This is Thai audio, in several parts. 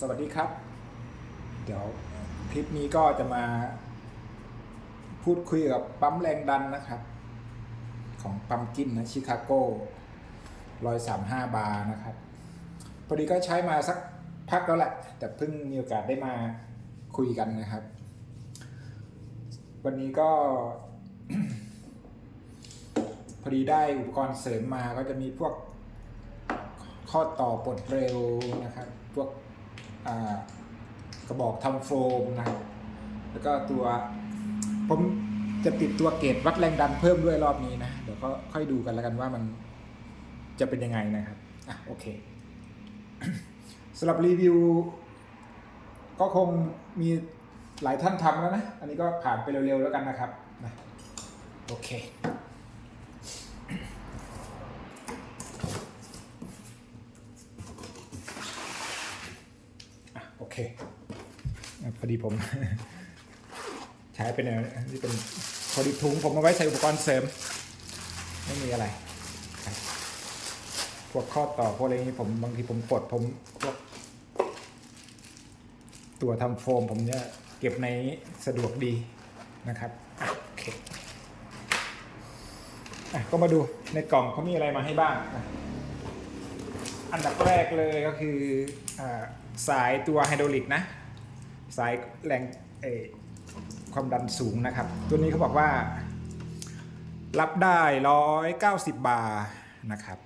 สวัสดีครับ เดี๋ยวคลิปนี้ก็จะมา พูดคุยกับปั๊มแรงดันนะครับ ของปั๊มกินนะชิคาโก้ร้อยสามห้าบาร์นะครับพอดีก็ใช้มาสักพักแล้วแหละ แต่เพิ่งมีโอกาสได้มาคุยกันนะครับ วันนี้ก็พอดีได้อุปกรณ์เสริมมาก็จะมีพวกข้อต่อปลดเร็วนะครับ พวก กระบอกทำโฟมนะครับ แล้วก็ตัวผมจะติดตัวเกจวัดแรงดันเพิ่มด้วยรอบนี้นะ เดี๋ยวก็ค่อยดูกันแล้วกันว่ามันจะเป็นยังไงนะครับ อะโอเคสำหรับรีวิว ก็คงมีหลายท่านทำแล้วนะ อันนี้ก็ผ่านไปเร็วๆแล้วกันนะครับนะโอเค อะโอ เคพอดีผม ใช้เป็นอะไรนี่เป็นพอดีถุงผมเอาไว้ใส่อุปกรณ์เสริม ไม่มีอะไรพวกข้อต่อพวกอะไรนี้ผมบางทีผมปลดผมพวกตัวทำโฟมผมเนี่ยเก็บในสะดวกดีนะครับโอเคอก็มาดูในกล่องเขามีอะไรมาให้บ้าง อันดับแรกเลยก็คืออา สายตัวไฮดรอลิกนะ สายแรงเอความดันสูงนะครับ ตัวนี้เขาบอกว่า รับได้ 190 บาร์นะครับ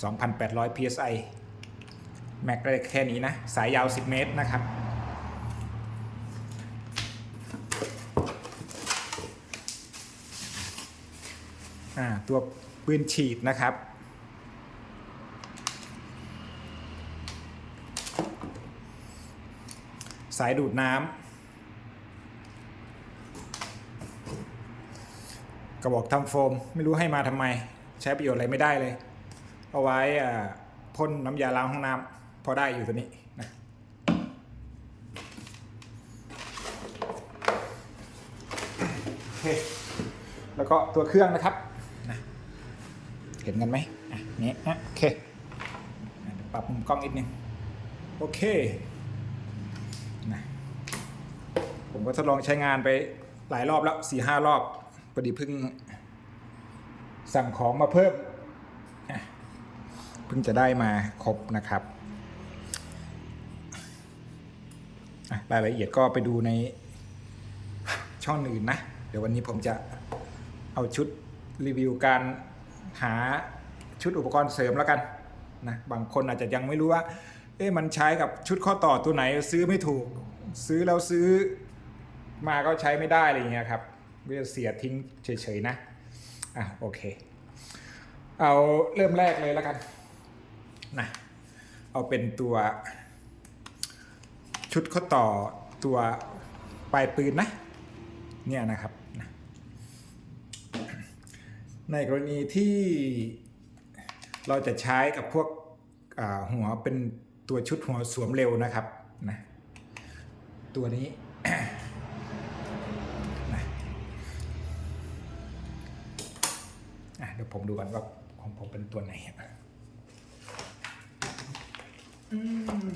2,800 psi แม็กได้แค่นี้นะ สายยาว 10 เมตรนะครับ ตัวปืนฉีดนะครับ สายดูดน้ำกระบอกทำโฟมไม่รู้ให้มาทำไม ใช้ประโยชน์อะไรไม่ได้เลย เอาไว้พ่นน้ำยาล้างห้องน้ำพอได้อยู่ตัวนี้นะโอเคแล้วก็ตัวเครื่องนะครับนะเห็นกันไหมอะนี่อะโอเคปรับมุมกล้องนิดนึง โอเค นะ ผมก็ทดลองใช้งานไปหลายรอบแล้วสี่ห้ารอบพอดีเพิ่ง สั่งของมาเพิ่มเพิ่งจะได้มาครบนะครับรายละเอียดก็ไปดูในช่องอื่นนะ เดี๋ยววันนี้ผมจะเอาชุดรีวิวการหาชุดอุปกรณ์เสริมแล้วกันนะบางคนอาจจะยังไม่รู้ว่า เอ๊ะมันใช้กับชุดข้อต่อตัวไหนซื้อไม่ถูก ซื้อแล้วซื้อ มาก็ใช้ไม่ได้อะไรเงี้ยครับก็จะเสียทิ้งเฉยๆนะอะโอเค เอาเริ่มแรกเลยแล้วกันนะเอาเป็นตัว ชุดข้อต่อตัวปลายปืนนะเนี่ยนะครับนะในกรณีที่เราจะใช้กับพวกหัวเป็นตัวชุดหัวสวมเร็วนะครับนะตัวนี้ ยวผมดูกันว่าของผมเป็นตัวไหนอืม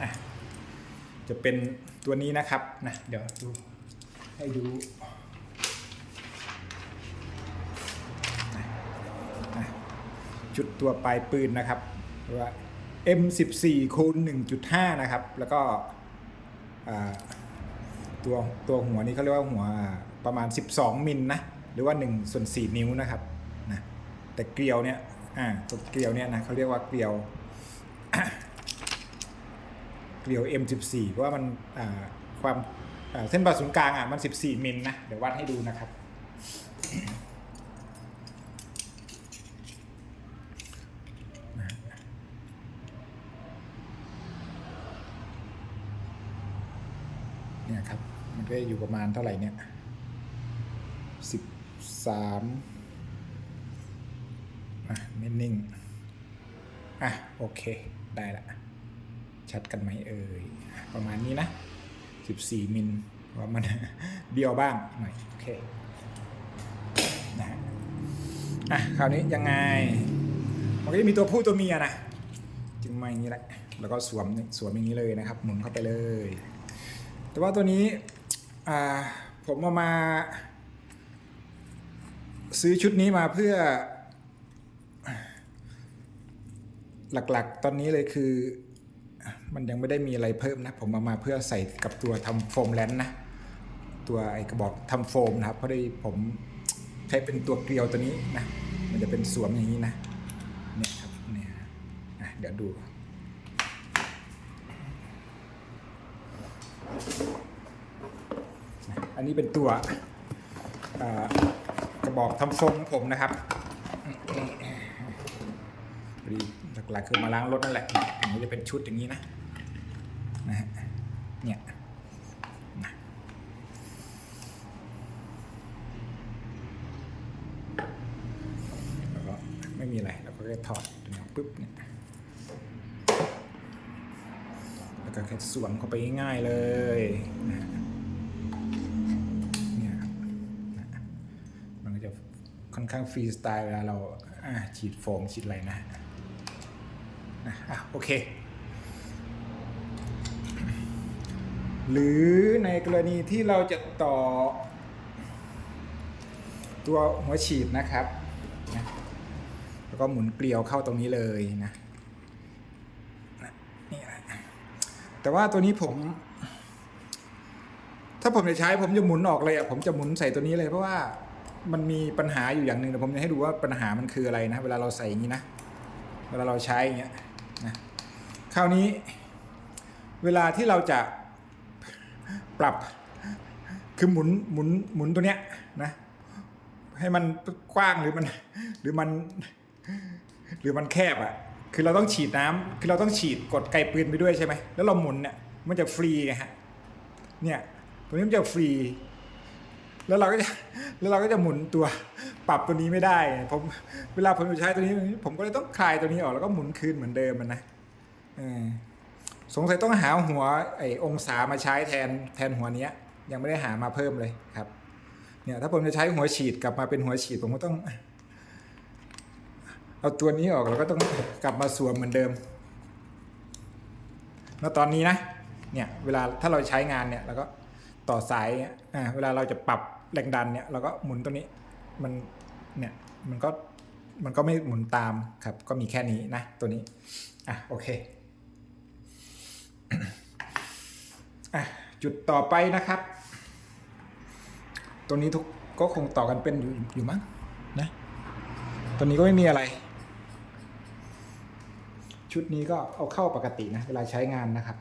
อะจะเป็นตัวนี้นะครับนะเดี๋ยวดูให้ดูจุดตัวปลายปืนนะครับ ว่า M14 คูณ1.5 นะครับ แล้วก็ตัวตัวหัวนี้เขาเรียกว่าหัวประมาณ 12 มิลนะ หรือว่า1ส่วน4นิ้วนะครับนะแต่เกลียวเนี่ยอ่าตัวเกลียวเนี่ยนะเขาเรียกว่าเกลียวเกลียว M14 เพราะว่ามันอ่าความอ่าเส้นผ่าศูนย์กลางอะมัน 14 มิลนะ เดี๋ยววัดให้ดูนะครับ เนี่ยครับ มัน ก็อยู่ประมาณเท่าไหร่เนี่ยสิบสามอะนิ่ง อะ โอเค ได้ละ ชัดกันไหมเอ่ย ประมาณนี้นะ14มิลว่ามันเบี้ยวบ้างหน่อยโอเคนะฮะอะคราวนี้ยังไง มันก็จะมีตัวผู้ตัวเมียนะจึงมาอย่างนี้แหละ แล้วก็สวมสวมอย่างนี้เลยนะครับ หมุนเข้าไปเลย แต่ว่าตัวนี้ อ่าผมเอามา ซื้อชุดนี้มาเพื่อ หลักๆ ตอนนี้เลยคือ มันยังไม่ได้มีอะไรเพิ่มนะ ผมเอามาเพื่อใส่กับตัวทำโฟมแลนด์นะ ตัวไอกระบอกทำโฟมนะครับเพราะได้ผมใช้เป็นตัวเกลียวตัวนี้นะ มันจะเป็นสวมอย่างนี้นะเนี่ยครับเนี่ยเดี๋ยวดูอั นนี้เป็นตัวกระบอกทำโฟมของผมนะครับพอดีหลักๆคือมาล้างรถนั่นแหละอันนี้จะเป็นชุดอย่างนี้นะนะฮะเนี่ยแล้วก็ไม่มีอะไรเราก็แค่ถอดตรงนี้ปุ๊บเนี่ยแล้วก็แค่สวมเข้าไปง่ายๆเลยนะ อนข้างฟรีสไตล์เวลาเราฉีดโฟมฉีดอะไรนะนะอะโอเค หรือในกรณีที่เราจะต่อ ตัวหัวฉีดนะครับนะแล้วก็หมุนเกลียวเข้าตรงนี้เลยนะนะนี่แหละแต่ว่าตัวนี้ผม ถ้าผมจะใช้ผมจะหมุนออกเลยอะผมจะหมุนใส่ตัวนี้เลยเพราะว่า มันมีปัญหาอยู่อย่างหนึ่งเดี๋ยวผมจะให้ดูว่าปัญหามันคืออะไรนะ เวลาเราใส่อย่างนี้นะ เวลาเราใช้อย่างเงี้ยนะคราวนี้ เวลาที่เราจะปรับคือหมุนหมุนหมุนตัวเนี้ยนะ ให้มันกว้างหรือมันหรือมัน หรือมันแคบอะ คือเราต้องฉีดน้ำคือเราต้องฉีดกดไกลปืนไปด้วยใช่ไหมแล้วเราหมุนเนี่ยมันจะฟรีไงฮะเนี่ยตัวนี้มันจะฟรี แล้วเราก็จะแล้วเราก็จะหมุนตัวปรับตัวนี้ไม่ได้ผมเวลาผมจะใช้ตัวนี้ ผมก็เลยต้องคลายตัวนี้ออกแล้วก็หมุนคืนเหมือนเดิมมันนะสงสัยต้องหาหัวไอ้องศามาใช้แทนแทนหัวเนี้ย ยังไม่ได้หามาเพิ่มเลยครับ เนี่ยถ้าผมจะใช้หัวฉีดกลับมาเป็นหัวฉีดผมก็ต้อง เอาตัวนี้ออกแล้วก็ต้องกลับมาสวมเหมือนเดิม แล้วตอนนี้นะ เนี่ยเวลาถ้าเราใช้งานเนี่ยเราก็ ต่อสายเนี่ยอ่าเวลาเราจะปรับแรงดันเนี่ยเราก็หมุนตัวนี้มันเนี่ยมันก็มันก็ไม่หมุนตามครับ ก็มีแค่นี้นะตัวนี้อะโอเคอะจุดต่อไปนะครับ ตัวนี้ทุกก็คงต่อกันเป็นอยู่อยู่มั้งนะตัวนี้ก็ไม่มีอะไร ชุดนี้ก็เอาเข้าปกตินะเวลาใช้งานนะครับ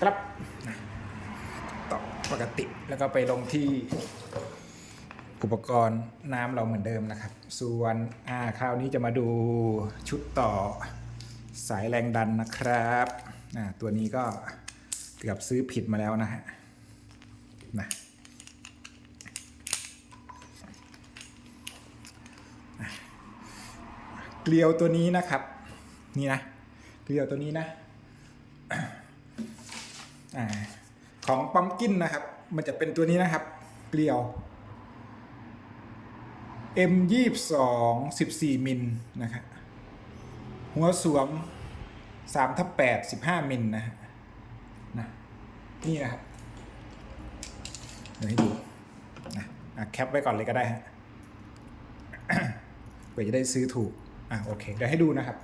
ครับต่อปกติแล้วก็ไปลงที่อุปกรณ์น้ำเราเหมือนเดิมนะครับ ส่วนอ่าคราวนี้จะมาดูชุดต่อสายแรงดันนะครับอ่าตัวนี้ก็เกือบซื้อผิดมาแล้วนะฮะนะเกลียวตัวนี้นะครับ นี่นะเกลียวตัวนี้นะ อของปั๊มกินนะครับ มันจะเป็นตัวนี้นะครับ เกลียว M ยี่สองสิบสี่มิลนะครับหัวสวมสามทับแปดสิบห้ามิลนะฮะนะนี่นะครับเดี๋ยวให้ดูนะอะแคปไว้ก่อนเลยก็ได้ฮะเพื่อจะได้ซื้อถูก อะโอเค เดี๋ยวให้ดูนะครับ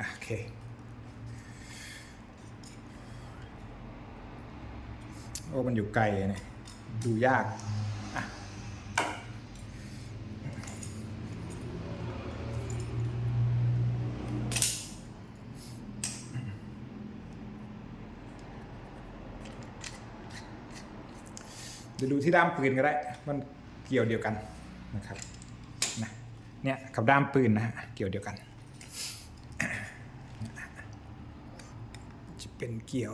อะโอเค โอ้มันอยู่ไกลเนี่ยดูยากอะเดี๋ยวดูที่ด้ามปืนก็ได้ มันเกี่ยวเดียวกันนะครับนะเนี่ยกับด้ามปืนนะฮะเกี่ยวเดียวกัน จะเป็นเกี่ยว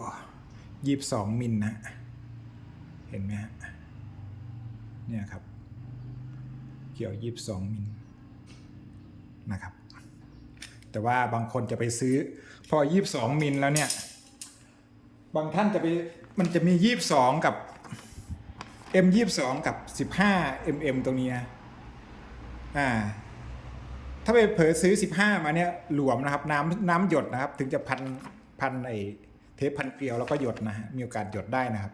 ยี่สิบสองมิลนะฮะ เห็นไหมฮะเนี่ยครับ เกี่ยวยี่สิบสองมิลนะครับ แต่ว่าบางคนจะไปซื้อ พอ22มิลแล้วเนี่ย บางท่านจะไปมันจะมี22กับ M 22กับ15 mm ตรงนี้นะอ่า ถ้าไปเผลอซื้อ15มาเนี่ยหลวมนะครับ น้ำน้ำหยดนะครับ ถึงจะพันพันไอเทปพันเกลียวแล้วก็หยดนะฮะมีโอกาสหยดได้นะครับ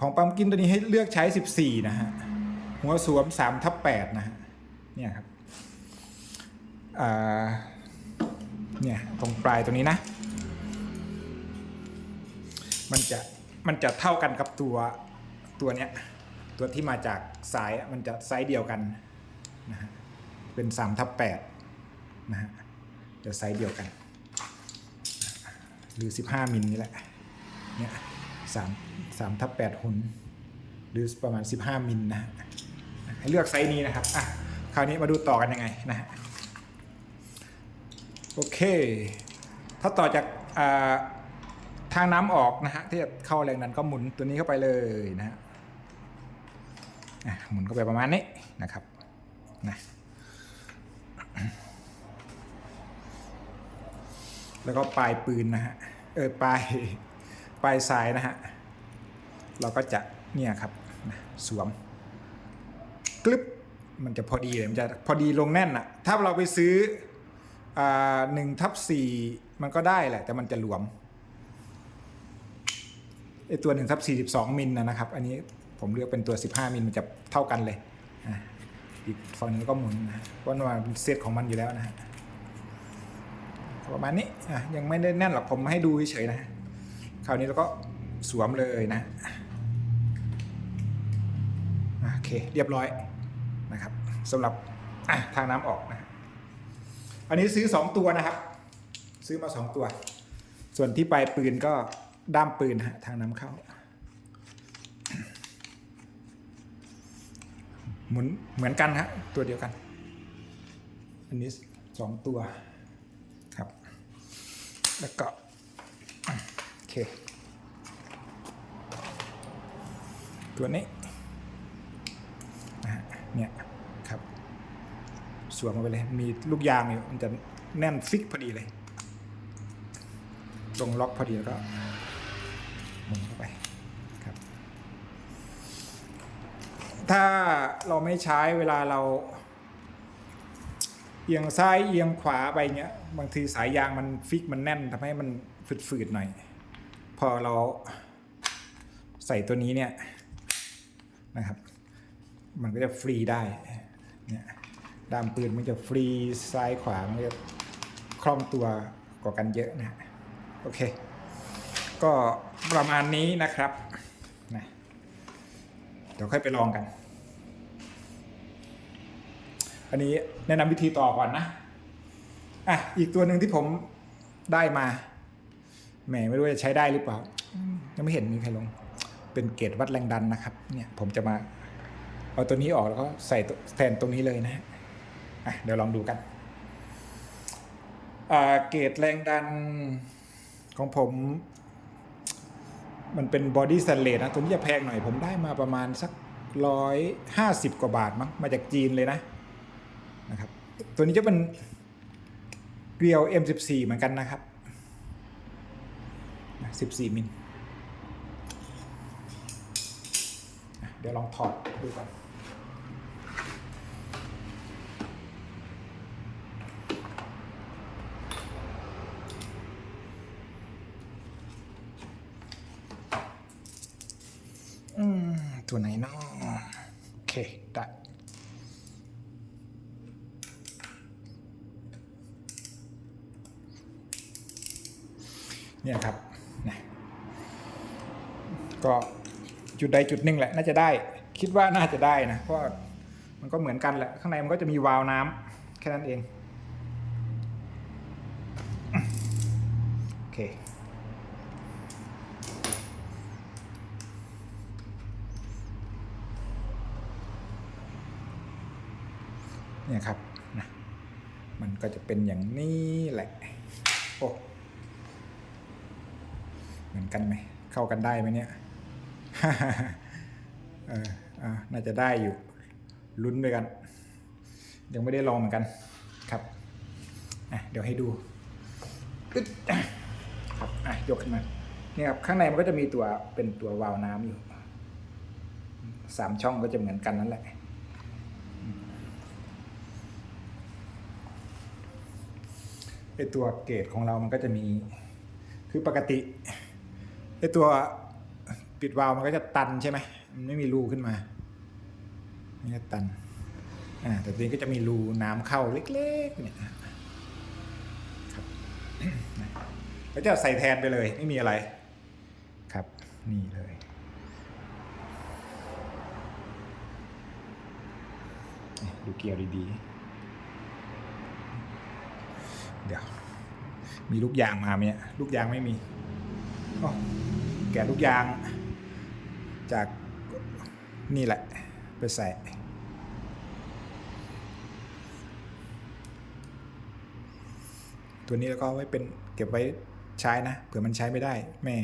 ของปั๊มกินตัวนี้ให้เลือกใช้ 14 นะฮะ หัวสวม3ทับ8นะฮะ เนี่ยครับอ่าเนี่ยตรงปลายตรงนี้นะ มันจะมันจะเท่ากันกับตัวตัวเนี้ยตัวที่มาจากสายอะมันจะไซส์เดียวกันนะฮะเป็น3ทับ8นะฮะจะไซส์เดียวกัน หรือ 15มิลนี่แหละเนี่ย สามสามทับแปดหุนหรือประมาณ 15 มิลนะให้เลือกไซส์นี้นะครับอะคราวนี้มาดูต่อกันยังไงนะฮะโอเค ถ้าต่อจากาทางน้ำออกนะฮะที่จะเข้าแรงดันก็หมุนตัวนี้เข้าไปเลยนะฮะหมุนเข้าไปประมาณนี้นะครับนะแล้วก็ปลายปืนนะฮะเออปลาย ปลายสายนะฮะ เราก็จะเนี่ยครับสวมกลึบมันจะพอดีเลยมันจะพอดีลงแน่นอะถ้าเราไปซื้ออหนึ่งทับสี่มันก็ได้แหละ แต่มันจะหลวมไอตัวหนึ่งทับสี่สิบสองมิลนะนะครับ อันนี้ผมเลือกเป็นตัวสิบห้ามิลมันจะเท่ากันเลยอีกฝั่งนึงก็หมุนนะเพราะว่ามันเซตของมันอยู่แล้วนะฮะประมาณนี้อะยังไม่ได้แน่นหรอกผมให้ดูเฉยๆนะ คราวนี้เราก็สวมเลยนะโอเคเรียบร้อยนะครับสำหรับทางน้ำออกนะอันนี้ซื้อ 2 ตัวนะครับ ซื้อมา 2 ตัว ส่วนที่ปลายปืนก็ด้ามปืนฮะทางน้ำเข้าหมุนเหมือนกันฮะตัวเดียวกัน อันนี้ 2 ตัวครับ แล้วก็ เค ตัวนี้นะฮะเนี่ยครับสวมลงไปเลย มีลูกยางอยู่มันจะแน่นฟิกพอดีเลย ตรงล็อกพอดีแล้วก็หมุนเข้าไปครับ ถ้าเราไม่ใช้เวลาเราเอียงซ้ายเอียงขวาไปเงี้ย บางทีสายยางมันฟิกมันแน่นทำให้มันฝืดๆหน่อย พอเราใส่ตัวนี้เนี่ยนะครับ มันก็จะฟรีได้เนี่ยด้ามปืนมันจะฟรีซ้ายขวา มันจะคล่องตัวกว่ากันเยอะนะโอเค ก็ประมาณนี้นะครับนะเดี๋ยวค่อยไปลองกัน อันนี้แนะนำวิธีต่อก่อนนะอะอีกตัวหนึ่งที่ผมได้มา แหมไม่รู้จะใช้ได้หรือเปล่ายังไม่เห็นมีใครลง เป็นเกจวัดแรงดันนะครับ เนี่ยผมจะมาเอาตัวนี้ออกแล้วก็ใส่แทนตรงนี้เลยนะฮะอะเดี๋ยวลองดูกันเกจแรงดันของผม มันเป็นบอดี้สแตนเลสนะตัวนี้จะแพงหน่อย ผมได้มาประมาณสักร้อยห้าสิบกว่าบาทมั้งมาจากจีนเลยนะนะครับ ตัวนี้จะเป็นเกลียว M14 เหมือนกันนะครับ นะ14มิลเดี๋ยวลองถอดดูก่อนอืมตัวไหนเนาะโอเค ได้เนี่ยครับ ก็จุดใดจุดหนึ่งแหละน่าจะได้ คิดว่าน่าจะได้นะเพราะมันก็เหมือนกันแหละข้างในมันก็จะมีวาล์วน้ำแค่นั้นเองโอเคเนี่ยครับนะมันก็จะเป็นอย่างนี้แหละโอ้เหมือนกันไหมเข้ากันได้ไหมเนี่ย เอออ่าน่าจะได้อยู่ ลุ้นด้วยกัน ยังไม่ได้ลองเหมือนกัน ครับอะเดี๋ยวให้ดูอึ๊ดครับอะยกขึ้นมาเนี่ยครับข้างในมันก็จะมีตัวเป็นตัววาล์วน้ำอยู่สามช่องก็จะเหมือนกันนั่นแหละ ไอตัวเกตของเรามันก็จะมี คือปกติไอตัว ปิดวาล์วมันก็จะตันใช่ไหมมันไม่มีรูขึ้นมามันจะตันอ่าแต่ตัวนี้ก็จะมีรูน้ำเข้าเล็กๆเนี่ยครับแล้วจะใส่แทนไปเลยไม่มีอะไรครับนี่เลยดูเกียร์ดีๆ เดี๋ยว มีลูกยางมาไหมเนี่ยลูกยางไม่มีอ้อแกะลูกยาง จากนี่แหละ ไปใส่ ตัวนี้แล้วก็ไว้เป็นเก็บไว้ใช้นะเผื่อมันใช้ไม่ได้แม่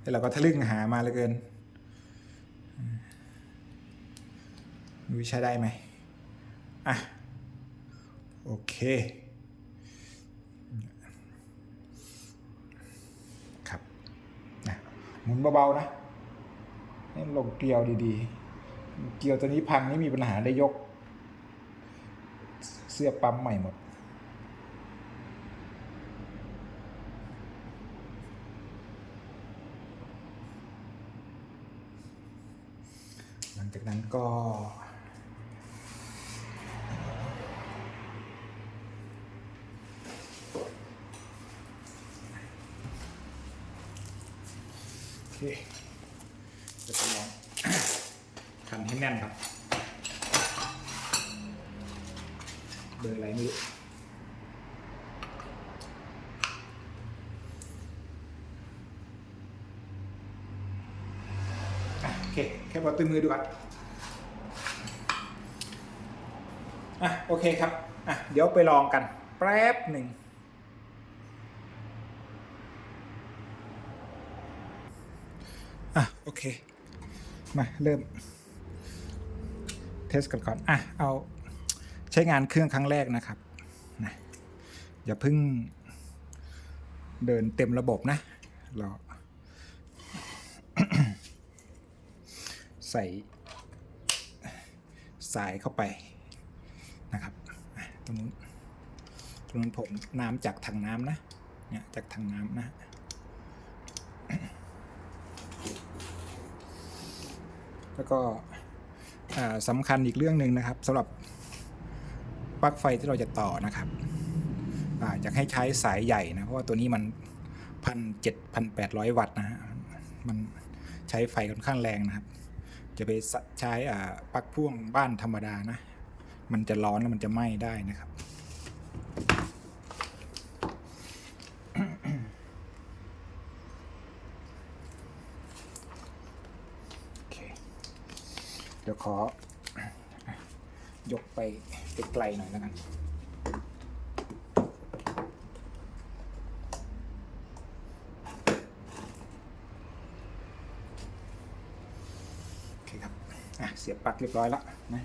แล้วเราก็ทะลึ่งหามาเหลือเกินดูใช้ได้ไหมอะ โอเคครับนะหมุนเบา ๆ นะ ให้ลงเกลียวดีๆ เกลียวตัวนี้พังนี่มีปัญหาได้ยก เสื้อปั๊มใหม่หมดหลังจากนั้นก็โอเค ลองคันให้แน่นครับ เบอร์อะไรไม่รู้อะโอเค แค่พอตึงมือดูก่อนอะ โอเคครับ อะ เดี๋ยวไปลองกัน แป๊บหนึ่งอะ โอเค มาเริ่ม เทสกันก่อนอะเอาใช้งานเครื่องครั้งแรกนะครับนะอย่าเพิ่งเดินเต็มระบบนะเราใส่สายเข้าไปนะครับตรงนู้นตรงนู้นผมน้ำจากถังน้ำนะเนี่ยจากถังน้ำนะ แล้วก็สำคัญอีกเรื่องหนึ่งนะครับสำหรับปลั๊กไฟที่เราจะต่อนะครับอาอยากให้ใช้สายใหญ่นะ เพราะว่าตัวนี้มันพันเจ็ดพันแปดร้อยวัตต์นะฮะมันใช้ไฟค่อนข้างแรงนะครับ จะไปใช้ปลั๊กพ่วงบ้านธรรมดานะ มันจะร้อนแล้วมันจะไหม้ได้นะครับ โอเค เดี๋ ยวขอ ยกไปไกลๆหน่อยแล้วกันโอเคครับอะเสียบปลั๊กเรียบร้อยแล้วนะ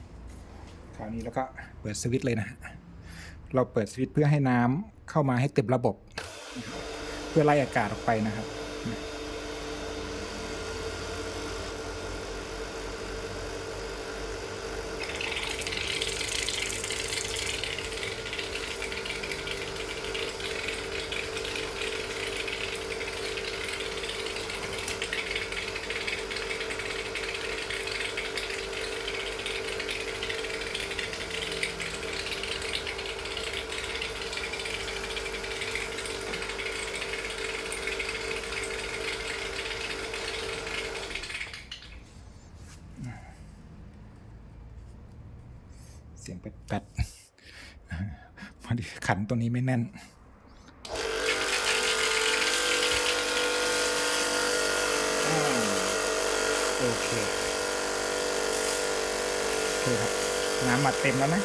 คราวนี้แล้วก็เปิดสวิตช์เลยนะฮะเราเปิดสวิตช์เพื่อให้น้ำเข้ามาให้เต็มระบบ เพื่อไล่อากาศออกไปนะครับ เสียงแป๊ดๆพอดีขันตัวนี้ไม่แน่นอ่าโอเค โอเคครับ น้ำมาเต็มแล้วนะ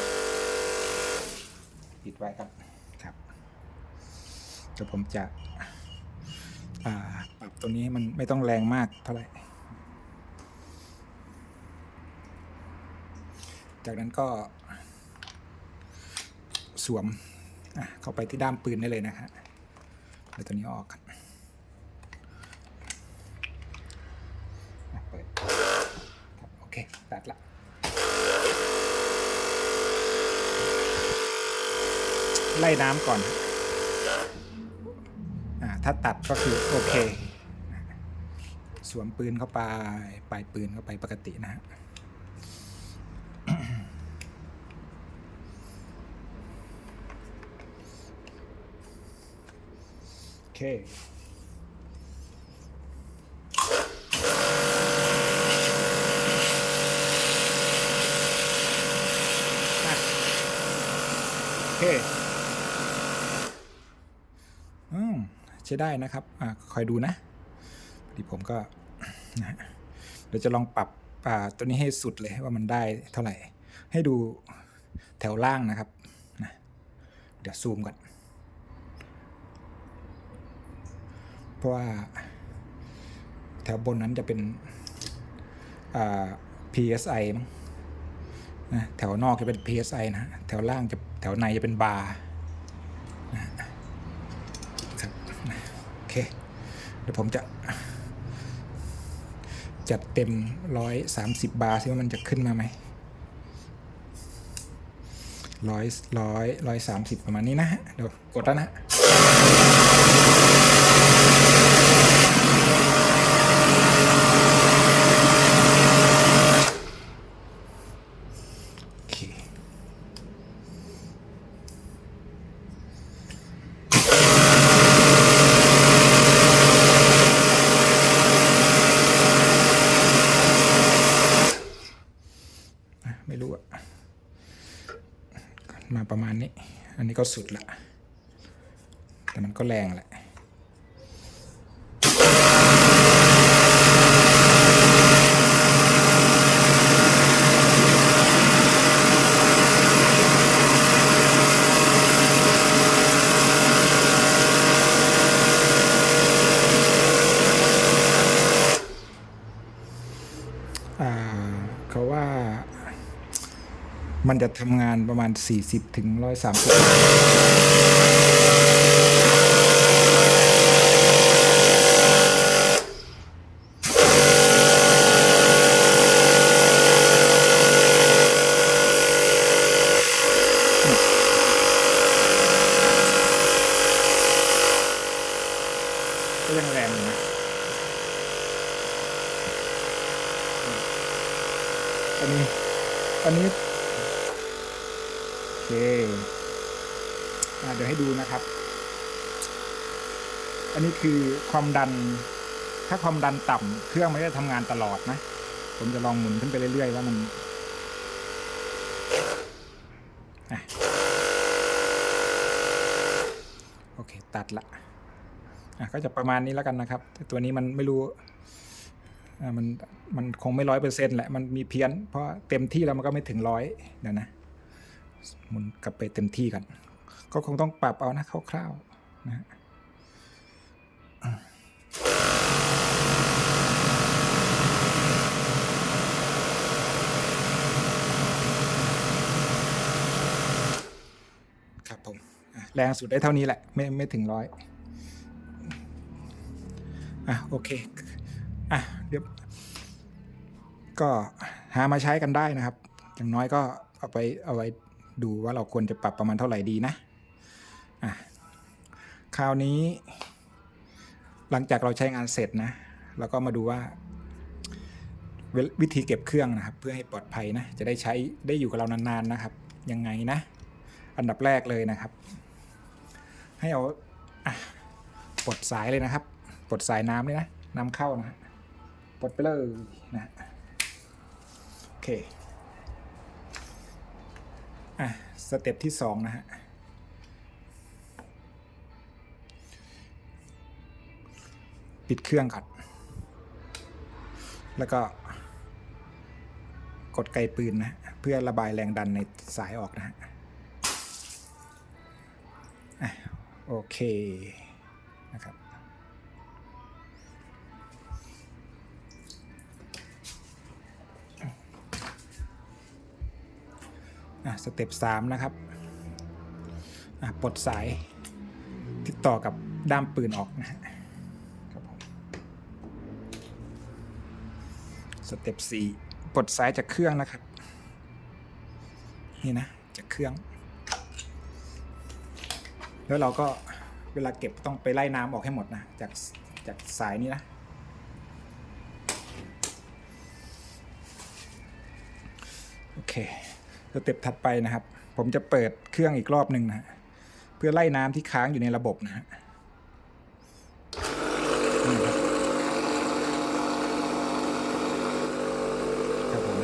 ปิดไว้ครับ ครับเดี๋ยวผมจะอ่าปรับตัวนี้ให้มันไม่ต้องแรงมากเท่าไหร่ จากนั้นก็ สวมเข้าไปที่ด้ามปืนได้เลยนะฮะเดี๋ยวตัวนี้ออกกันเปิดโอเคตัดละไล่น้ำก่อนอ่าถ้าตัดก็คือโอเค สวมปืนเข้าไปปลายปืนเข้าไปปกตินะฮะ เคอะโอเค อืมใช้ได้นะครับ อ่าคอยดูนะที่ผมก็เดี๋ยวจะลองปรับอ่าตัวนี้ให้สุดเลยว่ามันได้เท่าไหร่ ให้ดูแถวล่างนะครับนะเดี๋ยวซูมก่อน เพราะว่าแถวบนนั้นจะเป็นอ่า PSI มั้งนะแถวนอกจะเป็น PSI นะ แถวล่างจะแถวในจะเป็นบาร์นะครับโอเค เดี๋ยวผมจะ จัดเต็ม130บาร์ซิว่ามันจะขึ้นมาไหมร้อยร้อยร้อยสามสิบประมาณนี้นะฮะ เดี๋ยวกดแล้วนะ โอเค อะไม่รู้อะมาประมาณนี้ อันนี้ก็ สุดละ แต่มันก็แรงแหละ อ่าเขาว่า มันจะทำงานประมาณ 40ถึง130 ก็ยังแรงอยู่นะ อันนี้ อันนี้ โอเคอ่าเดี๋ยวให้ดูนะครับ อันนี้คือความ ดัน ถ้าความดันต่ำเครื่องไม่ได้ทำงานตลอดนะ ผมจะลองหมุนขึ้นไปเรื่อยๆว่ามันอโอเค ตัดละอะก็จะประมาณนี้แล้วกันนะครับ แต่ตัวนี้มันไม่รู้อ่ามันมันคงไม่ร้อยเปอร์เซ็นต์แหละ มันมีเพี้ยน เพราะเต็มที่แล้วมันก็ไม่ถึงร้อยเดี๋ยวนะหมุนกลับไปเต็มที่กัน ก็คงต้องปรับเอานะคร่าวๆนะฮะครับผมอะ แรงสุดได้เท่านี้แหละ ไม่ไม่ถึงร้อยอะโอเคอะเดี๋ยวก็หามาใช้กันได้นะครับ อย่างน้อยก็เอาไปเอาไว้ดูว่าเราควรจะปรับประมาณเท่าไหร่ดีนะอะคราวนี้ หลังจากเราใช้งานเสร็จนะเราก็มาดูว่าวิธีเก็บเครื่องนะครับ เพื่อให้ปลอดภัยนะ จะได้ใช้ได้อยู่กับเรานานๆนะครับ ยังไงนะ อันดับแรกเลยนะครับ ให้เอาอปลดสายเลยนะครับ ปลดสายน้ำเลยนะน้ำเข้านะปลดไปเลยนะโอเคอะสเต็ปที่สองนะฮะปิดเครื่องก่อนแล้วก็กดไกปืนนะ เพื่อระบายแรงดันในสายออกนะฮะอะ โอเคนะครับอะสเต็ปสามนะครับอะปลดสายติดต่อกับด้ามปืนออกนะฮะครับสเต็ปสี่ปลดสายจากเครื่องนะครับ นี่นะ จากเครื่อง แล้วเราก็เวลาเก็บต้องไปไล่น้ำออกให้หมดนะ จากจากสายนี้นะ โอเคสเต็ปถัดไปนะครับ ผมจะเปิดเครื่องอีกรอบหนึ่งนะ เพื่อไล่น้ำที่ค้างอยู่ในระบบนะฮะนี่ครับครับผม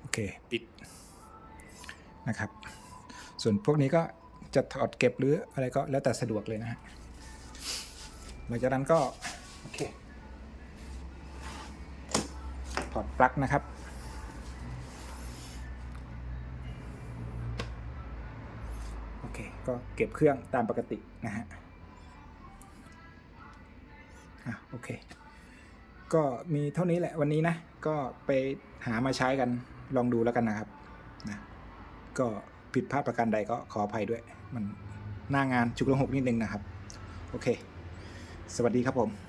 โอเค ปิด นะครับ ส่วนพวกนี้ก็จะถอดเก็บหรืออะไรก็แล้วแต่สะดวกเลยนะฮะหลังจากนั้นก็โอเคถอดปลั๊กนะครับโอเคก็เก็บเครื่องตามปกตินะฮะอะโอเค ก็มีเท่านี้แหละวันนี้นะ ก็ไปหามาใช้กันลองดูแล้วกันนะครับ ก็ผิดพลาดประการใดก็ขออภัยด้วย มันหน้างานฉุกละหกนิดนึงนะครับ โอเค สวัสดีครับผม